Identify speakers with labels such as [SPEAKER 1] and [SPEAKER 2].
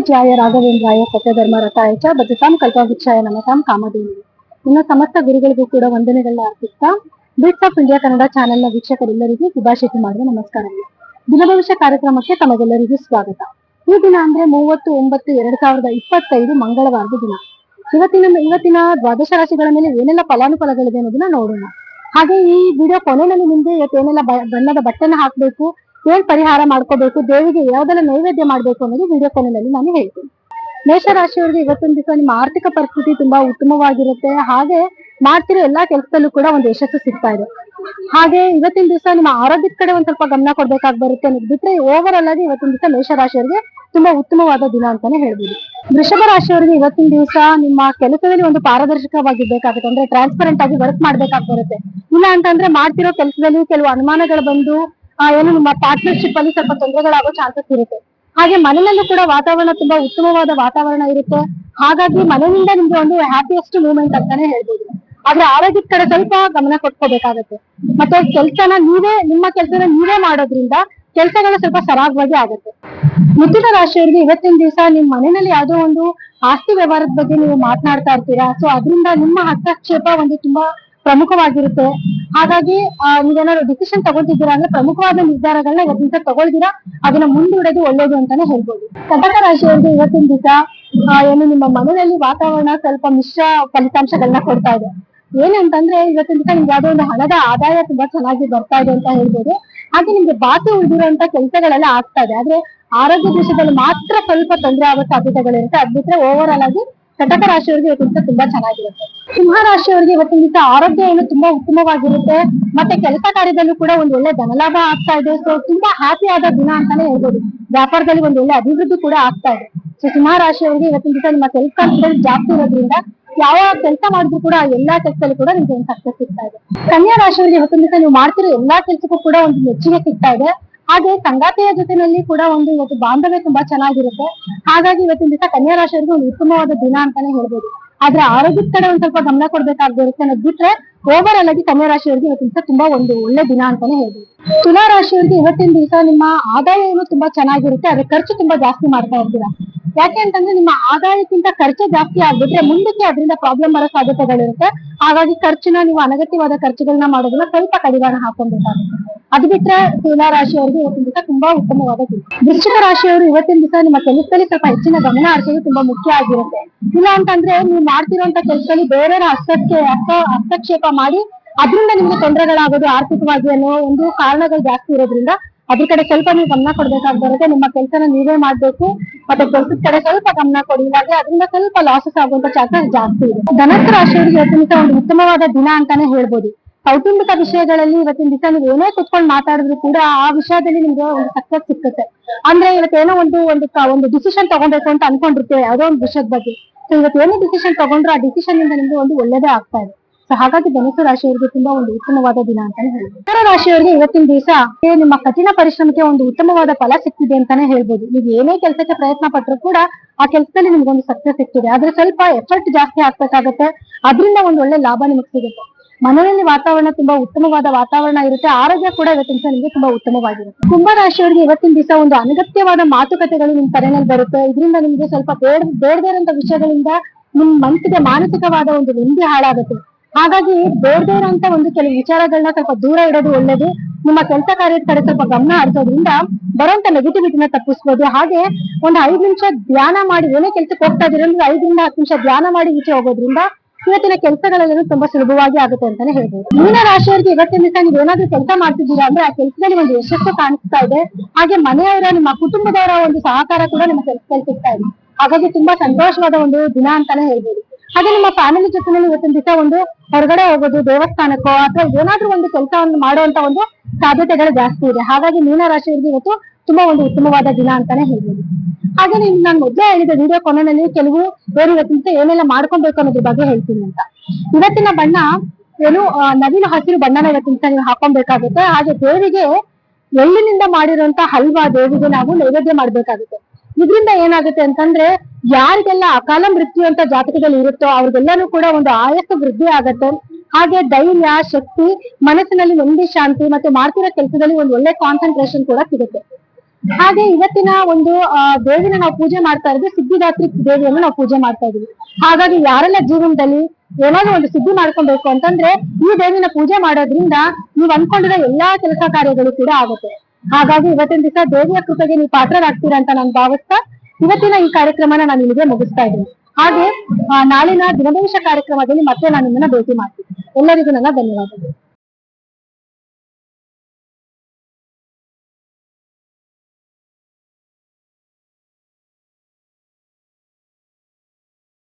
[SPEAKER 1] ಪೂಜ್ಯಾಯ ರಾಘವೇಂದ್ರಾಯ ಸತ್ಯಧರ್ಮ ರಥಾಯ ಚ ಬದ್ಧತಾಂ ಕಲ್ಪವೃಕ್ಷಾಯ ನಮತಾಂ ಕಾಮಧೇನು. ನಿಮ್ಮ ಸಮಸ್ತ ಗುರುಗಳಿಗೂ ಕೂಡ ವಂದನೆಗಳನ್ನ ಅರ್ಪಿಸ್ತಾ ಬಿಟ್ಸ್ ಆಫ್ ಇಂಡಿಯಾ ಕನ್ನಡ ಚಾನೆಲ್ನ ವೀಕ್ಷಕರೆಲ್ಲರಿಗೂ ಶುಭಾಶಯ ಮಾಡುವ ನಮಸ್ಕಾರಗಳು. ದಿನಭವಿಷ್ಯ ಕಾರ್ಯಕ್ರಮಕ್ಕೆ ತಮಗೆಲ್ಲರಿಗೂ ಸ್ವಾಗತ. ಈ ದಿನ ಅಂದ್ರೆ ಮೂವತ್ತು, ಒಂಬತ್ತು, ಎರಡ್ ಸಾವಿರದ ಇಪ್ಪತ್ತೈದು ಮಂಗಳವಾರದ ದಿನ. ಇವತ್ತಿನ ಇವತ್ತಿನ ದ್ವಾದಶ ರಾಶಿಗಳ ಮೇಲೆ ಏನೆಲ್ಲ ಫಲಾನುಫಲಗಳಿದೆ ಅನ್ನೋದನ್ನ ನೋಡೋಣ. ಹಾಗೆ ಈ ವಿಡಿಯೋ ಕೊನೆಯಲ್ಲಿ ನಿಮ್ಗೆ ಏನೆಲ್ಲ ಬಣ್ಣದ ಬಟ್ಟೆನ ಹಾಕ್ಬೇಕು ಏನ್ ಪರಿಹಾರ ಮಾಡ್ಕೋಬೇಕು, ದೇವಿಗೆ ಯಾವ್ದೆಲ್ಲ ನೈವೇದ್ಯ ಮಾಡ್ಬೇಕು ಅನ್ನೋದು ವಿಡಿಯೋ ಕೊನೆಯಲ್ಲಿ ನಾನು ಹೇಳ್ತೀನಿ. ಮೇಷರಾಶಿಯವರಿಗೆ ಇವತ್ತೊಂದು ದಿವಸ ನಿಮ್ಮ ಆರ್ಥಿಕ ಪರಿಸ್ಥಿತಿ ತುಂಬಾ ಉತ್ತಮವಾಗಿರುತ್ತೆ. ಹಾಗೆ ಮಾಡ್ತಿರೋ ಎಲ್ಲಾ ಕೆಲಸದಲ್ಲೂ ಕೂಡ ಒಂದು ಯಶಸ್ಸು ಸಿಗ್ತಾ ಇದೆ. ಹಾಗೆ ಇವತ್ತಿನ ದಿವಸ ನಿಮ್ಮ ಆರೋಗ್ಯದ ಕಡೆ ಒಂದ್ ಸ್ವಲ್ಪ ಗಮನ ಕೊಡ್ಬೇಕಾಗಿ ಬರುತ್ತೆ ಅನ್ನೋದು ಬಿಟ್ರೆ ಓವರ್ ಆಲ್ ಆಗಿ ಇವತ್ತಿನ ದಿವಸ ಮೇಷರಾಶಿಯವರಿಗೆ ತುಂಬಾ ಉತ್ತಮವಾದ ದಿನ ಅಂತಾನೆ ಹೇಳ್ಬೋದು. ವೃಷಭ ರಾಶಿಯವರಿಗೆ ಇವತ್ತಿನ ದಿವಸ ನಿಮ್ಮ ಕೆಲಸದಲ್ಲಿ ಒಂದು ಪಾರದರ್ಶಕವಾಗಿರ್ಬೇಕಾಗುತ್ತೆ. ಅಂದ್ರೆ ಟ್ರಾನ್ಸ್ಪರೆಂಟ್ ಆಗಿ ವರ್ಕ್ ಮಾಡ್ಬೇಕಾಗಿ ಬರುತ್ತೆ. ಇಲ್ಲ ಅಂತಂದ್ರೆ ಮಾಡ್ತಿರೋ ಕೆಲಸದಲ್ಲಿ ಕೆಲವು ಅನುಮಾನಗಳು ಬಂದು ಏನು ನಿಮ್ಮ ಪಾರ್ಟ್ನರ್ಶಿಪ್ ಅಲ್ಲಿ ಸ್ವಲ್ಪ ತೊಂದರೆಗಳಾಗೋ ಚಾನ್ಸಸ್ ಇರುತ್ತೆ. ಹಾಗೆ ಮನೆಯಲ್ಲೂ ಕೂಡ ವಾತಾವರಣ ತುಂಬಾ ಉತ್ತಮವಾದ ವಾತಾವರಣ ಇರುತ್ತೆ. ಹಾಗಾಗಿ ಮನೆಯಿಂದ ನಿಮ್ಗೆ ಒಂದು ಹ್ಯಾಪಿಯೆಸ್ಟ್ ಮೂಮೆಂಟ್ ಅಂತಾನೆ ಹೇಳ್ಬೋದು. ಆದ್ರೆ ಆರೋಗ್ಯದ ಕಡೆ ಸ್ವಲ್ಪ ಗಮನ ಕೊಟ್ಕೋಬೇಕಾಗತ್ತೆ. ಮತ್ತೆ ಕೆಲ್ಸನ ನೀವೇ, ನಿಮ್ಮ ಕೆಲ್ಸನ ನೀವೇ ಮಾಡೋದ್ರಿಂದ ಕೆಲಸಗಳು ಸ್ವಲ್ಪ ಸರಾಗವಾಗಿ ಆಗುತ್ತೆ. ಮುಂದಿನ ರಾಶಿಯವರಿಗೆ ಇವತ್ತಿನ ದಿವಸ ನಿಮ್ ಮನೆಯಲ್ಲಿ ಯಾವ್ದೋ ಒಂದು ಆಸ್ತಿ ವ್ಯವಹಾರದ ಬಗ್ಗೆ ನೀವು ಮಾತನಾಡ್ತಾ ಇರ್ತೀರಾ? ಸೊ ಅದರಿಂದ ನಿಮ್ಮ ಹಸ್ತಕ್ಷೇಪ ಒಂದು ತುಂಬಾ ಪ್ರಮುಖವಾಗಿರುತ್ತೆ. ಹಾಗಾಗಿ ನೀವೇನಾದ್ರು ಡಿಸಿಷನ್ ತಗೊಳ್ತಿದ್ದೀರಾ ಅಂದ್ರೆ ಪ್ರಮುಖವಾದ ನಿರ್ಧಾರಗಳನ್ನ ಇವತ್ತಿಂದ ತಗೊಳ್ತೀರಾ ಅದನ್ನ ಮುಂದೂಡೋದು ಒಳ್ಳೇದು ಅಂತಾನೆ ಹೇಳ್ಬೋದು. ಕಟಕ ರಾಶಿಯವರಿಗೆ ಇವತ್ತಿನ ದಿವಸ ಏನು ನಿಮ್ಮ ಮನೆಯಲ್ಲಿ ವಾತಾವರಣ ಸ್ವಲ್ಪ ಮಿಶ್ರ ಫಲಿತಾಂಶಗಳನ್ನ ಕೊಡ್ತಾ ಇದೆ. ಏನಂತಂದ್ರೆ, ಇವತ್ತಿನ ದಿವಸ ನಿಮ್ಗೆ ಯಾವ್ದೋ ಒಂದು ಹಣದ ಆದಾಯ ತುಂಬಾ ಚೆನ್ನಾಗಿ ಬರ್ತಾ ಇದೆ ಅಂತ ಹೇಳ್ಬೋದು. ಹಾಗೆ ನಿಮ್ಗೆ ಬಾಕಿ ಉಳಿದಿರುವಂತ ಕೆಲಸಗಳೆಲ್ಲ ಆಗ್ತಾ ಇದೆ. ಆದ್ರೆ, ಆರೋಗ್ಯ ವಿಷಯದಲ್ಲಿ ಮಾತ್ರ ಸ್ವಲ್ಪ ತೊಂದರೆ ಆಗೋ ಸಾಧ್ಯತೆಗಳಿರುತ್ತೆ. ಅದ್ ಬಿಟ್ರೆ ಓವರ್ ಆಲ್ ಆಗಿ ಕಟಕ ರಾಶಿಯವರಿಗೆ ಇವತ್ತಿನ ದಿವಸ ತುಂಬಾ ಚೆನ್ನಾಗಿರುತ್ತೆ. ಸಿಂಹ ರಾಶಿಯವರಿಗೆ ಇವತ್ತಿನ ದಿವಸ ಆರೋಗ್ಯ ಏನು ತುಂಬಾ ಉತ್ತಮವಾಗಿರುತ್ತೆ. ಮತ್ತೆ ಕೆಲಸ ಕಾರ್ಯದಲ್ಲೂ ಕೂಡ ಒಂದು ಒಳ್ಳೆ ಧನಲಾಭ ಆಗ್ತಾ ಇದೆ. ಸೊ ತುಂಬಾ ಹ್ಯಾಪಿ ಆದ ದಿನ ಅಂತಾನೆ ಹೇಳ್ಬೋದು. ವ್ಯಾಪಾರದಲ್ಲಿ ಒಂದು ಒಳ್ಳೆ ಅಭಿವೃದ್ಧಿ ಕೂಡ ಆಗ್ತಾ ಇದೆ. ಸೊ ಸಿಂಹ ರಾಶಿಯವರಿಗೆ ಇವತ್ತಿನ ದಿವಸ ನಿಮ್ಮ ಕಾನ್ಫಿಡೆನ್ಸ್ ಜಾಸ್ತಿ ಇರೋದ್ರಿಂದ ಯಾವ ಕೆಲಸ ಮಾಡಿದ್ರು ಕೂಡ ಎಲ್ಲಾ ಕೆಲಸದಲ್ಲಿ ಕೂಡ ನಿಮ್ಗೆ ಒಂದು ಸಕ್ಸಸ್ ಸಿಗ್ತಾ ಇದೆ. ಕನ್ಯಾ ರಾಶಿಯವರಿಗೆ ಇವತ್ತಿನ ದಿವಸ ನೀವು ಮಾಡ್ತಿರೋ ಎಲ್ಲಾ ಕೆಲಸಕ್ಕೂ ಕೂಡ ಒಂದು ಮೆಚ್ಚುಗೆ ಸಿಗ್ತಾ ಇದೆ. ಹಾಗೆ ಸಂಗಾತಿಯ ಜೊತೆನಲ್ಲಿ ಕೂಡ ಒಂದು ಇವತ್ತು ಬಾಂಧವ್ಯ ತುಂಬಾ ಚೆನ್ನಾಗಿರುತ್ತೆ. ಹಾಗಾಗಿ ಇವತ್ತಿನ ದಿವಸ ಕನ್ಯಾ ರಾಶಿಯವರಿಗೆ ಒಂದು ಉತ್ತಮವಾದ ದಿನ ಅಂತಾನೆ ಹೇಳ್ಬೋದು. ಆದ್ರೆ ಆರೋಗ್ಯದ ಕಡೆ ಒಂದ್ ಸ್ವಲ್ಪ ಗಮನ ಕೊಡ್ಬೇಕಾಗಿರುತ್ತೆ ಅನ್ನೋದ್ ಬಿಟ್ರೆ ಓವರ್ ಆಲ್ ಆಗಿ ಕನ್ಯಾ ರಾಶಿಯವರಿಗೆ ತುಂಬಾ ಒಂದು ಒಳ್ಳೆ ದಿನ ಅಂತಾನೆ ಹೇಳ್ಬೋದು. ತುಲಾ ರಾಶಿಯವರಿಗೆ ಇವತ್ತಿನ ದಿವಸ ನಿಮ್ಮ ಆದಾಯ ಏನು ತುಂಬಾ ಚೆನ್ನಾಗಿರುತ್ತೆ, ಆದ್ರೆ ಖರ್ಚು ತುಂಬಾ ಜಾಸ್ತಿ ಮಾಡ್ತಾ ಇರ್ತೀರಾ? ಯಾಕೆ ಅಂತಂದ್ರೆ ನಿಮ್ಮ ಆದಾಯಕ್ಕಿಂತ ಖರ್ಚು ಜಾಸ್ತಿ ಆಗ್ಬಿಟ್ರೆ ಮುಂದಕ್ಕೆ ಅದರಿಂದ ಪ್ರಾಬ್ಲಮ್ ಬರೋ ಸಾಧ್ಯತೆಗಳಿರುತ್ತೆ. ಹಾಗಾಗಿ ಖರ್ಚುನ ನೀವು ಅನಗತ್ಯವಾದ ಖರ್ಚುಗಳನ್ನ ಮಾಡೋದನ್ನ ಸ್ವಲ್ಪ ಕಡಿವಾಣ ಹಾಕೊಂಡಿರ್ತಾರೆ ಅದು ಬಿಟ್ರೆ ತುಲಾ ರಾಶಿಯವರಿಗೆ ಇವತ್ತಿನ ದಿವಸ ತುಂಬಾ ಉತ್ತಮವಾದ ದಿನ. ವೃಶ್ಚಿಕ ರಾಶಿಯವರು ಇವತ್ತಿನ ದಿವಸ ನಿಮ್ಮ ಕೆಲಸದಲ್ಲಿ ಸ್ವಲ್ಪ ಹೆಚ್ಚಿನ ಗಮನ ಹರಿಸೋದು ತುಂಬಾ ಮುಖ್ಯ ಆಗಿರುತ್ತೆ. ಇಲ್ಲ ಅಂತಂದ್ರೆ ನೀವು ಮಾಡ್ತಿರೋಂತ ಕೆಲಸದಲ್ಲಿ ಬೇರೆಯವರ ಹಸ್ತಕ್ಷೇಪ ಹಸ್ತ, ಹಸ್ತಕ್ಷೇಪ ಮಾಡಿ ಅದರಿಂದ ನಿಮ್ಗೆ ತೊಂದರೆಗಳಾಗೋದು ಆರ್ಥಿಕವಾಗಿ ಅನ್ನೋ ಒಂದು ಕಾರಣಗಳು ಜಾಸ್ತಿ ಇರೋದ್ರಿಂದ ಅದ್ರ ಕಡೆ ಸ್ವಲ್ಪ ನೀವು ಗಮನ ಕೊಡ್ಬೇಕಾಗಿ ಬರುತ್ತೆ ನಿಮ್ಮ ಕೆಲಸನ ನೀವೇ ಮಾಡ್ಬೇಕು ಮತ್ತೆ ಕೆಲಸದ ಕಡೆ ಸ್ವಲ್ಪ ಗಮನ ಕೊಡಿ ಹಾಗೆ ಅದರಿಂದ ಸ್ವಲ್ಪ ಲಾಸಸ್ ಆಗುವಂತ ಚಾನ್ಸಸ್ ಜಾಸ್ತಿ ಇದೆ. ಧನಸ್ಸು ರಾಶಿಯವರಿಗೆ ಇವತ್ತಿನ ಒಂದು ಉತ್ತಮವಾದ ದಿನ ಅಂತಾನೆ ಹೇಳ್ಬೋದು. ಕೌಟುಂಬಿಕ ವಿಷಯಗಳಲ್ಲಿ ಇವತ್ತಿನ ದಿವಸ ನೀವು ಏನೇ ಕುತ್ಕೊಂಡು ಮಾತಾಡಿದ್ರು ಕೂಡ ಆ ವಿಷಯದಲ್ಲಿ ನಿಮ್ಗೆ ಒಂದು ಸಕ್ಸಸ್ ಸಿಕ್ಕುತ್ತೆ. ಅಂದ್ರೆ ಇವತ್ತೇನೋ ಒಂದು ಒಂದು ಒಂದು ಡಿಸಿಷನ್ ತಗೊಬೇಕು ಅಂತ ಅನ್ಕೊಂಡಿರ್ತೇವೆ ಯಾವ್ದೋ ಒಂದು ವಿಷಯದ ಬಗ್ಗೆ. ಸೊ ಏನೋ ಡಿಸಿಷನ್ ತಗೊಂಡ್ರು ಆ ಡಿಸಿಷನ್ ಇಂದ ನಿಮ್ಗೆ ಒಂದು ಒಳ್ಳೇದೇ ಆಗ್ತಾ ಇದೆ. ಸೊ ಹಾಗಾಗಿ ಧನುಸು ರಾಶಿಯವರಿಗೆ ತುಂಬಾ ಒಂದು ಉತ್ತಮವಾದ ದಿನ ಅಂತಾನೆ ಹೇಳ್ಬೋದು. ಮಕರ ರಾಶಿಯವರಿಗೆ ಇವತ್ತಿನ ದಿವಸ ನಿಮ್ಮ ಕಠಿಣ ಪರಿಶ್ರಮಕ್ಕೆ ಒಂದು ಉತ್ತಮವಾದ ಫಲ ಸಿಕ್ತಿದೆ ಅಂತಾನೆ ಹೇಳ್ಬೋದು. ನೀವು ಏನೇ ಕೆಲಸಕ್ಕೆ ಪ್ರಯತ್ನ ಪಟ್ಟರು ಕೂಡ ಆ ಕೆಲಸದಲ್ಲಿ ನಿಮ್ಗೆ ಒಂದು ಸಕ್ಸಸ್ ಸಿಗ್ತಿದೆ ಆದ್ರೆ ಸ್ವಲ್ಪ ಎಫರ್ಟ್ ಜಾಸ್ತಿ ಹಾಕ್ಬೇಕಾಗತ್ತೆ ಅದರಿಂದ ಒಂದು ಒಳ್ಳೆ ಲಾಭ ನಿಮಗೆ ಸಿಗುತ್ತೆ. ಮನೆಯಲ್ಲಿ ವಾತಾವರಣ ತುಂಬಾ ಉತ್ತಮವಾದ ವಾತಾವರಣ ಇರುತ್ತೆ. ಆರೋಗ್ಯ ಕೂಡ ಇವತ್ತಿನ ದಿವಸ ನಿಮಗೆ ತುಂಬಾ ಉತ್ತಮವಾಗಿರುತ್ತೆ. ಕುಂಭ ರಾಶಿಯವರಿಗೆ ಇವತ್ತಿನ ದಿವಸ ಒಂದು ಅನಗತ್ಯವಾದ ಮಾತುಕತೆಗಳು ನಿಮ್ ತಲೆನಲ್ಲಿ ಬರುತ್ತೆ. ಇದರಿಂದ ನಿಮ್ಗೆ ಸ್ವಲ್ಪ ಬೇಡ, ಬೇಡದೇ ಇರುವಂತ ವಿಷಯಗಳಿಂದ ನಿಮ್ ಮನಸ್ಸಿಗೆ ಮಾನಸಿಕವಾದ ಒಂದು ನೆಮ್ಮದಿ ಹಾಳಾಗುತ್ತೆ. ಹಾಗಾಗಿ ಬೇಡ ಅಂತ ಒಂದು ಕೆಲವು ವಿಚಾರಗಳನ್ನ ಸ್ವಲ್ಪ ದೂರ ಇಡೋದು ಒಳ್ಳೇದು. ನಿಮ್ಮ ಕೆಲಸ ಕಾರ್ಯದ ಕಡೆ ಸ್ವಲ್ಪ ಗಮನ ಹರಿಸೋದ್ರಿಂದ ಬರುವಂತ ನೆಗೆಟಿವಿಟಿನ ತಪ್ಪಿಸ್ಬೋದು. ಹಾಗೆ ಒಂದು ಐದು ನಿಮಿಷ ಧ್ಯಾನ ಮಾಡಿ, ಏನೇ ಕೆಲಸಕ್ಕೆ ಹೋಗ್ತಾ ಅಂದ್ರೆ ಐದರಿಂದ ಹತ್ತು ನಿಮಿಷ ಧ್ಯಾನ ಮಾಡಿ ಈಚೆ ಹೋಗೋದ್ರಿಂದ ಇವತ್ತಿನ ಕೆಲಸಗಳೆಲ್ಲರೂ ತುಂಬಾ ಸುಲಭವಾಗಿ ಆಗುತ್ತೆ ಅಂತಾನೆ ಹೇಳ್ಬೋದು. ಮೀನ ರಾಶಿಯವರಿಗೆ ಇವತ್ತಿನ ದಿವಸ ನೀವು ಏನಾದ್ರೂ ಕೆಲಸ ಮಾಡ್ತಿದ್ದೀರಾ ಅಂದ್ರೆ ಆ ಕೆಲಸದಲ್ಲಿ ಒಂದು ಯಶಸ್ಸು ಕಾಣಿಸ್ತಾ ಇದೆ. ಹಾಗೆ ಮನೆಯವರ, ನಿಮ್ಮ ಕುಟುಂಬದವರ ಒಂದು ಸಹಕಾರ ಕೂಡ ನಿಮ್ಮ ಕೆಲಸದಲ್ಲಿ ಸಿಗ್ತಾ ಇದೆ. ಹಾಗಾಗಿ ತುಂಬಾ ಸಂತೋಷವಾದ ಒಂದು ದಿನ ಅಂತಾನೆ ಹೇಳ್ಬೋದು. ಹಾಗೆ ನಿಮ್ಮ ಫ್ಯಾಮಿಲಿ ಜೊತೆನಲ್ಲಿ ಇವತ್ತಿನ ದಿವಸ ಒಂದು ಹೊರಗಡೆ ಹೋಗೋದು, ದೇವಸ್ಥಾನಕ್ಕೋ ಅಥವಾ ಏನಾದ್ರೂ ಒಂದು ಕೆಲಸವನ್ನು ಮಾಡುವಂತ ಒಂದು ಸಾಧ್ಯತೆಗಳು ಜಾಸ್ತಿ ಇದೆ. ಹಾಗಾಗಿ ಮೀನ ರಾಶಿಯವರಿಗೆ ಇವತ್ತು ತುಂಬಾ ಒಂದು ಉತ್ತಮವಾದ ದಿನ ಅಂತಾನೆ ಹೇಳ್ಬೋದು. ಹಾಗೆ ನೀವು ನಾನು ಮೊದಲೇ ಹೇಳಿದ ವಿಡಿಯೋ ಕೊನೆಯಲ್ಲಿ ಕೆಲವು ಬೇರೆ ಇವತ್ತಿನ ಏನೆಲ್ಲ ಮಾಡ್ಕೊಬೇಕು ಅನ್ನೋದ್ರ ಬಗ್ಗೆ ಹೇಳ್ತೀನಿ ಅಂತ. ಇವತ್ತಿನ ಬಣ್ಣ ಏನು ನವಿಲು ಹಸಿರು ಬಣ್ಣನ ಇವತ್ತಿನ ನೀವು ಹಾಕೊಬೇಕಾಗುತ್ತೆ ಹಾಗೆ ದೇವಿಗೆ ಎಳ್ಳಿನಿಂದ ಮಾಡಿರುವಂತ ಹಲ್ವಾ ದೇವಿಗೆ ನಾವು ನೈವೇದ್ಯ ಮಾಡ್ಬೇಕಾಗುತ್ತೆ. ಇದರಿಂದ ಏನಾಗುತ್ತೆ ಅಂತಂದ್ರೆ ಯಾರಿಗೆಲ್ಲ ಅಕಾಲ ಮೃತ್ಯು ಅಂತ ಜಾತಕದಲ್ಲಿ ಇರುತ್ತೋ ಅವ್ರಿಗೆಲ್ಲಾನು ಕೂಡ ಒಂದು ಆಯಸ್ಸು ವೃದ್ಧಿ ಆಗತ್ತೆ. ಹಾಗೆ ಧೈರ್ಯ ಶಕ್ತಿ, ಮನಸ್ಸಿನಲ್ಲಿ ನೆಮ್ಮದಿ ಶಾಂತಿ ಮತ್ತೆ ಮಾಡ್ತಿರೋ ಕೆಲಸದಲ್ಲಿ ಒಂದು ಒಳ್ಳೆ ಕಾನ್ಸಂಟ್ರೇಷನ್ ಕೂಡ ಸಿಗುತ್ತೆ. ಹಾಗೆ ಇವತ್ತಿನ ಒಂದು ದೇವಿನ ನಾವು ಪೂಜೆ ಮಾಡ್ತಾ ಇರೋದು ಸಿದ್ಧಿದಾತ್ರಿ ದೇವಿಯನ್ನು ನಾವು ಪೂಜೆ ಮಾಡ್ತಾ ಇದೀವಿ ಹಾಗಾಗಿ ಯಾರೆಲ್ಲ ಜೀವನದಲ್ಲಿ ಏನಾದ್ರು ಒಂದು ಸಿದ್ಧಿ ಮಾಡ್ಕೊಬೇಕು ಅಂತಂದ್ರೆ ಈ ದೇವಿನ ಪೂಜೆ ಮಾಡೋದ್ರಿಂದ ನೀವ್ ಅನ್ಕೊಂಡಿರೋ ಎಲ್ಲಾ ಕೆಲಸ ಕಾರ್ಯಗಳು ಕೂಡ ಆಗುತ್ತೆ. ಹಾಗಾಗಿ ಇವತ್ತಿನ ದಿವಸ ದೇವಿಯ ಕೃಪೆಗೆ ನೀವು ಪಾತ್ರರಾಗ್ತೀರಾ ಅಂತ ನಾನು ಭಾವಿಸ್ತಾ ಇವತ್ತಿನ ಈ ಕಾರ್ಯಕ್ರಮನ ನಾನು ನಿಮಗೆ ಮುಗಿಸ್ತಾ ಇದ್ದೀನಿ. ಹಾಗೆ ನಾಳಿನ ದಿನದೇಶ ಕಾರ್ಯಕ್ರಮದಲ್ಲಿ ಮತ್ತೆ ನಾನು ನಿಮ್ಮನ್ನ ಭೇಟಿ ಮಾಡ್ತೀನಿ. ಎಲ್ಲರಿಗೂ ನನ್ನ ಧನ್ಯವಾದಗಳು.